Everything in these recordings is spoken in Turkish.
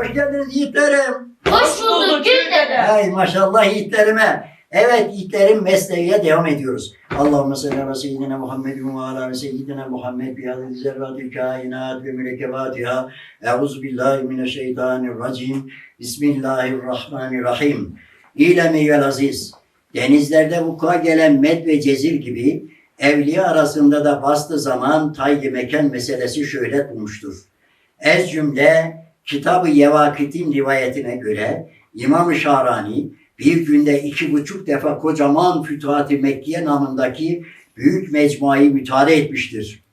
Hoş geldiniz yiğitlerim. Hoş bulduk Gül dede. Ay maşallah yiğitlerime. Evet yiğitlerim mesleğe devam ediyoruz. Allahümme salli ala seyyidina Muhammedin ve ala seyyidina Muhammed bi adedi zerratil kainat ve mürekkebatiha. Euzu billahi mineşşeytanirracim. Bismillahirrahmanirrahim. İlem eyyel aziz. Denizlerde vuku'a gelen med ve cezir gibi evliya arasında da bastı zaman tayyi mekan meselesi şöhret bulmuştur. Ez cümle Kitab-ı Yevakit'in rivayetine göre İmam-ı Şarani bir günde iki buçuk defa kocaman Fütuhat-ı Mekkiye namındaki büyük mecmuayı müteala etmiştir.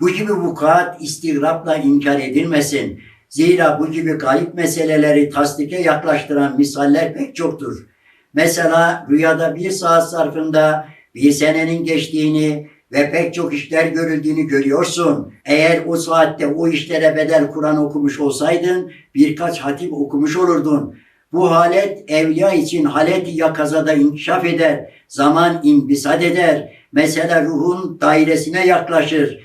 Bu gibi vukuat istighrapla inkar edilmesin. Zira bu gibi garip meseleleri tasdike yaklaştıran misaller pek çoktur. Mesela rüyada bir saat zarfında bir senenin geçtiğini ve pek çok işler görüldüğünü görüyorsun. Eğer o saatte o işlere bedel Kur'an okumuş olsaydın birkaç hatip okumuş olurdun. Bu halet evliya için haleti yakazada inkişaf eder. Zaman inbisat eder. Mesela ruhun dairesine yaklaşır.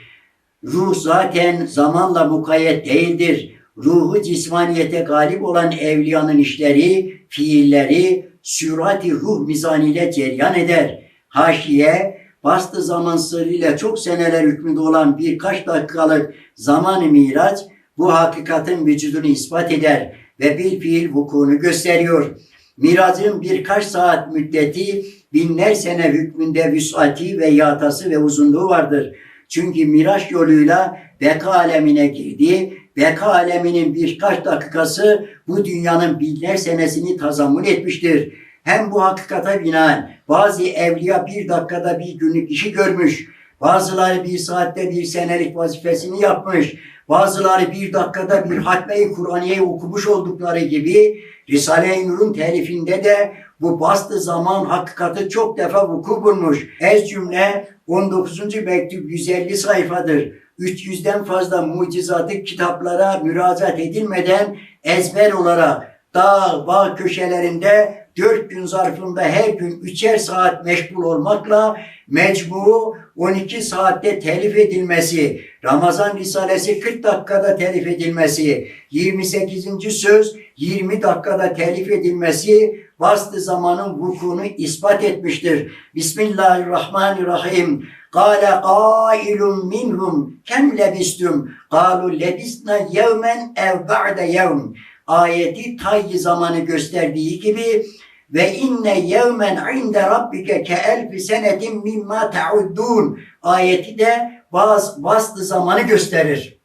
Ruh zaten zamanla mukayyet değildir. Ruhu cismaniyete galip olan evliyanın işleri, fiilleri, sürati ruh mizaniyle ceryan eder. Haşiye, bastı zaman sırrıyla çok seneler hükmünde olan birkaç dakikalık zaman miraç, bu hakikatin vücudunu ispat eder ve bir fiil vukuunu gösteriyor. Miracın birkaç saat müddeti binler sene hükmünde vüsati ve yatası ve uzunluğu vardır. Çünkü miraç yoluyla beka alemine girdi. Beka aleminin birkaç dakikası bu dünyanın binler senesini tazammun etmiştir. Hem bu hakikata binaen bazı evliya bir dakikada bir günlük işi görmüş. Bazıları bir saatte bir senelik vazifesini yapmış. Bazıları bir dakikada bir hatme-i Kur'aniye'yi okumuş oldukları gibi Risale-i Nur'un telifinde de bu bastı zaman hakikati çok defa vuku bulmuş. Ez cümle 19. mektup 150 sayfadır. 300'den fazla mucizatı kitaplara müracaat edilmeden ezber olarak dağ, bağ köşelerinde dört gün zarfında her gün üçer saat meşgul olmakla mecmu 12 saatte telif edilmesi, Ramazan Risalesi 40 dakikada telif edilmesi, 28. söz 20 dakikada telif edilmesi bastı zamanın vukuunu ispat etmiştir. Bismillahirrahmanirrahim. Kale qailun minhum kem lebistum? Kalu lebisna yevmen ev ba'de yevm. Ayeti tayyi zamanı gösterdiği gibi ve inne yevmen inde rabbike ke elfi senetin mimma ta'uddun ayeti de baz, bastı zamanı gösterir.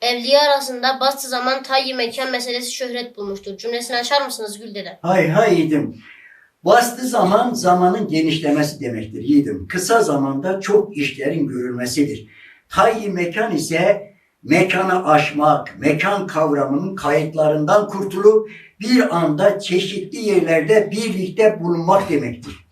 Evliya arasında bastı zaman tayyi mekan meselesi şöhret bulmuştur. Cümlesini açar mısınız Gül dede? Hay hay yiğidim. Bastı zaman zamanın genişlemesi demektir yiğidim. Kısa zamanda çok işlerin görülmesidir. Tayyi mekan ise mekanı aşmak, mekan kavramının kayıtlarından kurtulup bir anda çeşitli yerlerde birlikte bulunmak demektir.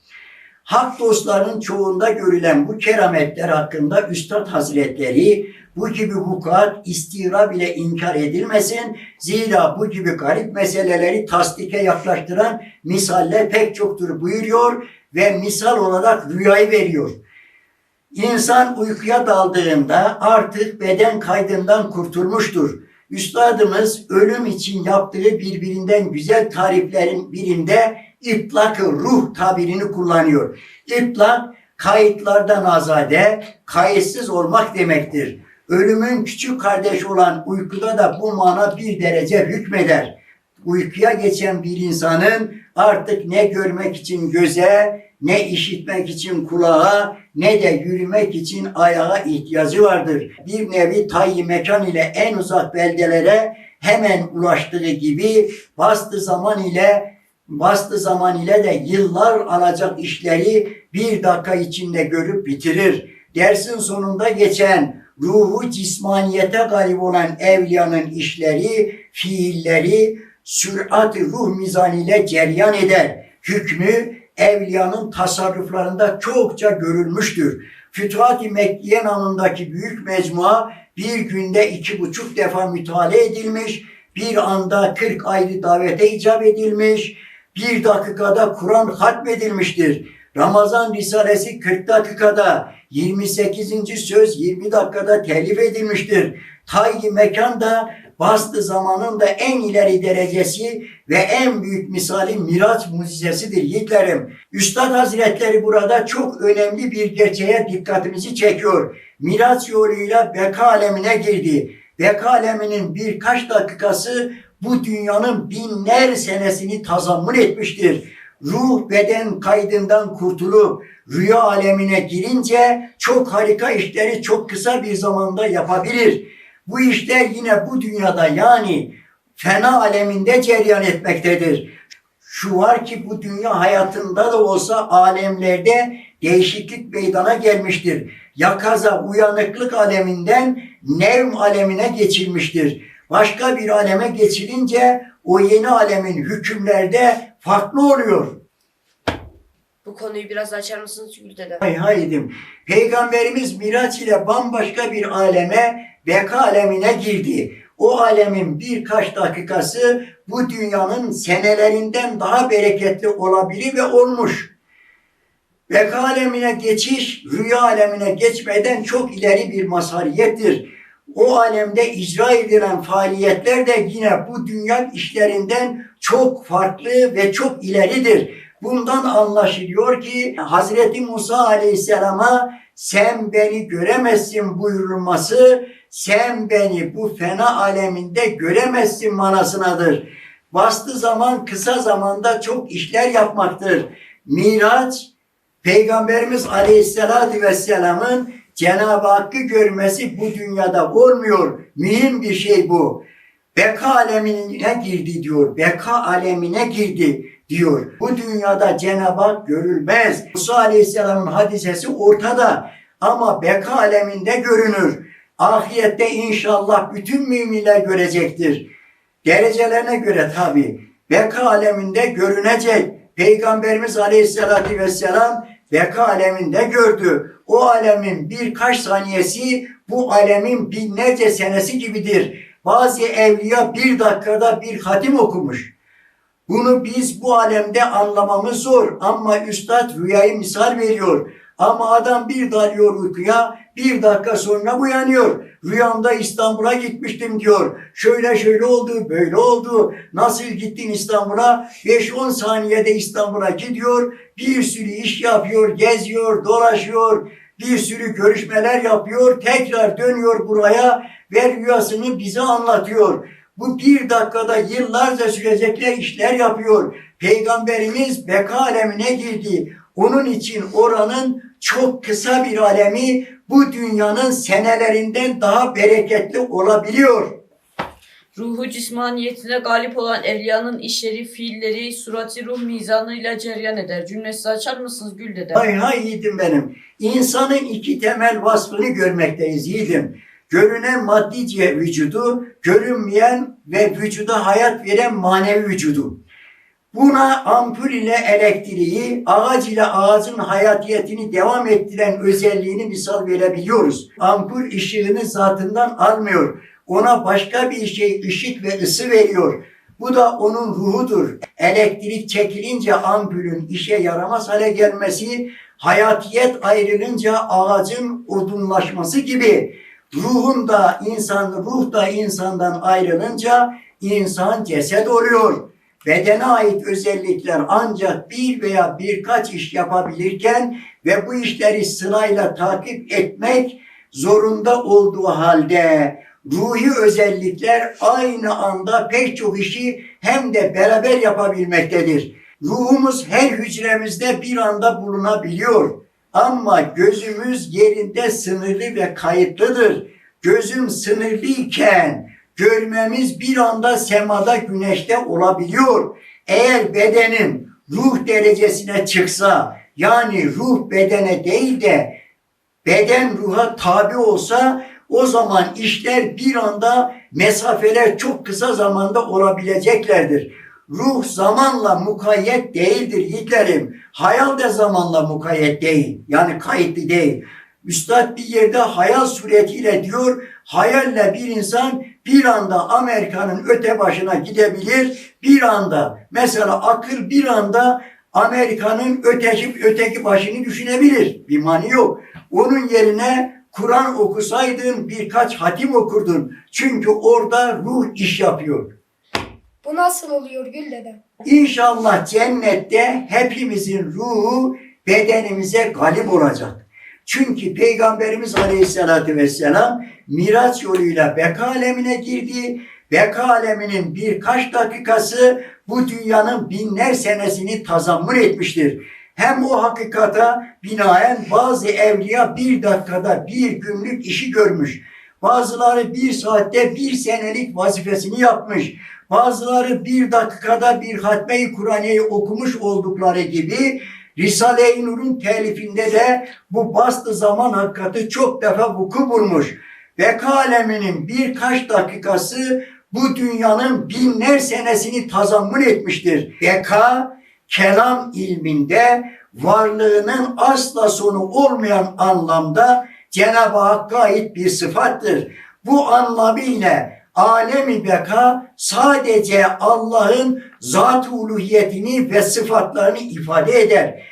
Hak dostlarının çoğunda görülen bu kerametler hakkında Üstad Hazretleri bu gibi vukuat istira bile inkar edilmesin. Zira bu gibi garip meseleleri tasdike yaklaştıran misaller pek çoktur buyuruyor ve misal olarak rüyayı veriyor. İnsan uykuya daldığında artık beden kaydından kurtulmuştur. Üstadımız ölüm için yaptığı birbirinden güzel tariflerin birinde itlak ruh tabirini kullanıyor. İtlak kayıtlardan azade, kayıtsız olmak demektir. Ölümün küçük kardeşi olan uykuda da bu mana bir derece hükmeder. Uykuya geçen bir insanın artık ne görmek için göze, ne işitmek için kulağa, ne de yürümek için ayağa ihtiyacı vardır. Bir nevi tayyi mekan ile en uzak beldelere hemen ulaştığı gibi bastı zaman ile bastı zaman ile de yıllar alacak işleri bir dakika içinde görüp bitirir. Dersin sonunda geçen ruhu cismaniyete galip olan evliyanın işleri, fiilleri sürat ruh mizaniyle ceryan eder. Hükmü evliyanın tasarruflarında çokça görülmüştür. Fütuhat-ı Mekkiye namındaki büyük mecmua bir günde iki buçuk defa müteala edilmiş, bir anda 40 ayrı davete icap edilmiş, bir dakikada Kur'an hatmedilmiştir. Ramazan Risalesi 40 dakikada, 28. söz 20 dakikada telif edilmiştir. Tayyi mekan da bastı zamanın da en ileri derecesi ve en büyük misali Miraç mucizesidir yiğitlerim. Üstad Hazretleri burada çok önemli bir gerçeğe dikkatimizi çekiyor. Miraç yoluyla beka alemine girdi. Beka aleminin birkaç dakikası bu dünyanın binler senesini tazammun etmiştir. Ruh beden kaydından kurtulup rüya alemine girince çok harika işleri çok kısa bir zamanda yapabilir. Bu işler yine bu dünyada yani fena aleminde cereyan etmektedir. Şu var ki bu dünya hayatında da olsa alemlerde değişiklik meydana gelmiştir. Yakaza uyanıklık aleminden nevm alemine geçilmiştir. Başka bir aleme geçilince o yeni alemin hükümlerde farklı oluyor. Bu konuyu biraz açar mısınız Gül dede? Hay haydim. Peygamberimiz Miraç ile bambaşka bir aleme, beka alemine girdi. O alemin birkaç dakikası bu dünyanın senelerinden daha bereketli olabilir ve olmuş. Beka alemine geçiş, rüya alemine geçmeden çok ileri bir mazhariyettir. O alemde icra edilen faaliyetler de yine bu dünya işlerinden çok farklı ve çok ileridir. Bundan anlaşılıyor ki Hazreti Musa Aleyhisselam'a sen beni göremezsin buyurulması sen beni bu fena aleminde göremezsin manasınadır. Bastı zaman kısa zamanda çok işler yapmaktır. Miraç Peygamberimiz Aleyhisselatü Vesselam'ın Cenab-ı Hakk'ı görmesi bu dünyada olmuyor. Mühim bir şey bu. Beka alemine girdi diyor. Beka alemine girdi diyor. Bu dünyada Cenab-ı Hak görülmez. Musa Aleyhisselam'ın hadisesi ortada ama beka aleminde görünür. Ahirette inşallah bütün müminler görecektir. Derecelerine göre tabi. Beka aleminde görünecek. Peygamberimiz Aleyhisselatü Vesselam beka aleminde gördü. O alemin birkaç saniyesi bu alemin binlerce senesi gibidir. Bazı evliya bir dakikada bir hatim okumuş. Bunu biz bu alemde anlamamız zor ama üstad rüyayı misal veriyor. Ama adam bir dalıyor uykuya bir dakika sonra uyanıyor. Rüyamda İstanbul'a gitmiştim diyor. Şöyle şöyle oldu, böyle oldu. Nasıl gittin İstanbul'a? 5-10 saniyede İstanbul'a gidiyor. Bir sürü iş yapıyor, geziyor, dolaşıyor. Bir sürü görüşmeler yapıyor. Tekrar dönüyor buraya ve rüyasını bize anlatıyor. Bu bir dakikada yıllarca sürecekler işler yapıyor. Peygamberimiz beka alemine girdi. Onun için oranın çok kısa bir alemi bu dünyanın senelerinden daha bereketli olabiliyor. Ruhu cismaniyetine galip olan evliyanın işleri, fiilleri, surati ruh mizanıyla ceryan eder. Cümlesi açar mısınız Gül dede? Hay hay yiğidim benim. İnsanın iki temel vasfını görmekteyiz yiğidim. Görünen maddi vücudu, görünmeyen ve vücuda hayat veren manevi vücudu. Buna ampul ile elektriği, ağaç ile ağacın hayatiyetini devam ettiren özelliğini misal verebiliyoruz. Ampul ışığını zatından almıyor. Ona başka bir şey ışık ve ısı veriyor. Bu da onun ruhudur. Elektrik çekilince ampulün işe yaramaz hale gelmesi, hayatiyet ayrılınca ağacın odunlaşması gibi ruhun da insan, ruh da insandan ayrılınca insan ceset oluyor. Bedene ait özellikler ancak bir veya birkaç iş yapabilirken ve bu işleri sırayla takip etmek zorunda olduğu halde ruhi özellikler aynı anda pek çok işi hem de beraber yapabilmektedir. Ruhumuz her hücremizde bir anda bulunabiliyor. Ama gözümüz yerinde sınırlı ve kayıtlıdır. Gözüm sınırlıyken görmemiz bir anda semada güneşte olabiliyor. Eğer bedenim ruh derecesine çıksa yani ruh bedene değil de beden ruha tabi olsa o zaman işler bir anda mesafeler çok kısa zamanda olabileceklerdir. Ruh zamanla mukayyet değildir yiğitlerim. Hayal de zamanla mukayyet değil. Yani kayıtlı değil. Üstad bir yerde hayal suretiyle diyor, hayalle bir insan bir anda Amerika'nın öte başına gidebilir. Bir anda mesela akıl bir anda Amerika'nın öteki öteki başını düşünebilir. Bir mani yok. Onun yerine Kur'an okusaydın birkaç hatim okurdun. Çünkü orada ruh iş yapıyor. Bu nasıl oluyor Gül dede? İnşallah cennette hepimizin ruhu bedenimize galip olacak. Çünkü Peygamberimiz Aleyhisselatü Vesselam Miraç yoluyla beka alemine girdi. Beka aleminin birkaç dakikası bu dünyanın binler senesini tazammun etmiştir. Hem o hakikata binaen bazı evliya bir dakikada bir günlük işi görmüş. Bazıları bir saatte bir senelik vazifesini yapmış. Bazıları bir dakikada bir hatme-i Kur'an'ı okumuş oldukları gibi Risale-i Nur'un telifinde de bu bastı zaman hakikati çok defa vuku bulmuş. Beka aleminin birkaç dakikası bu dünyanın binler senesini tazammun etmiştir. Beka, kelam ilminde varlığının asla sonu olmayan anlamda Cenab-ı Hakk'a ait bir sıfattır. Bu anlamıyla alemi beka sadece Allah'ın zat-ı uluhiyetini ve sıfatlarını ifade eder.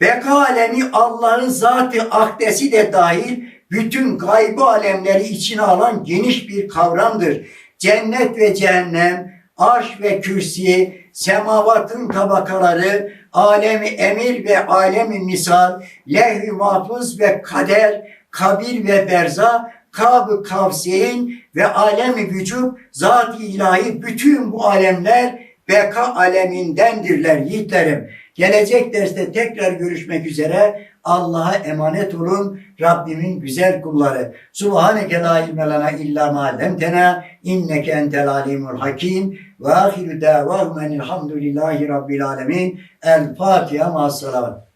Beka alemi Allah'ın zatı akdesi de dahil bütün gaybı alemleri içine alan geniş bir kavramdır. Cennet ve cehennem, arş ve kürsi, semavatın tabakaları, alemi emir ve alemi misal, lehv-i mahfuz ve kader, kabir ve berza, kab-ı kavseyn ve alemi vücub, zat-ı ilahi bütün bu alemler beka alemindendirler yiğitlerim. Gelecek derste tekrar görüşmek üzere. Allah'a emanet olun. Rabbimin güzel kulları. Subhaneke la ilme lana illa ma allamtena inneke entel alimul hakim ve ahiru davahum enilhamdülillahi rabbil alemin. El Fatiha ma salavat.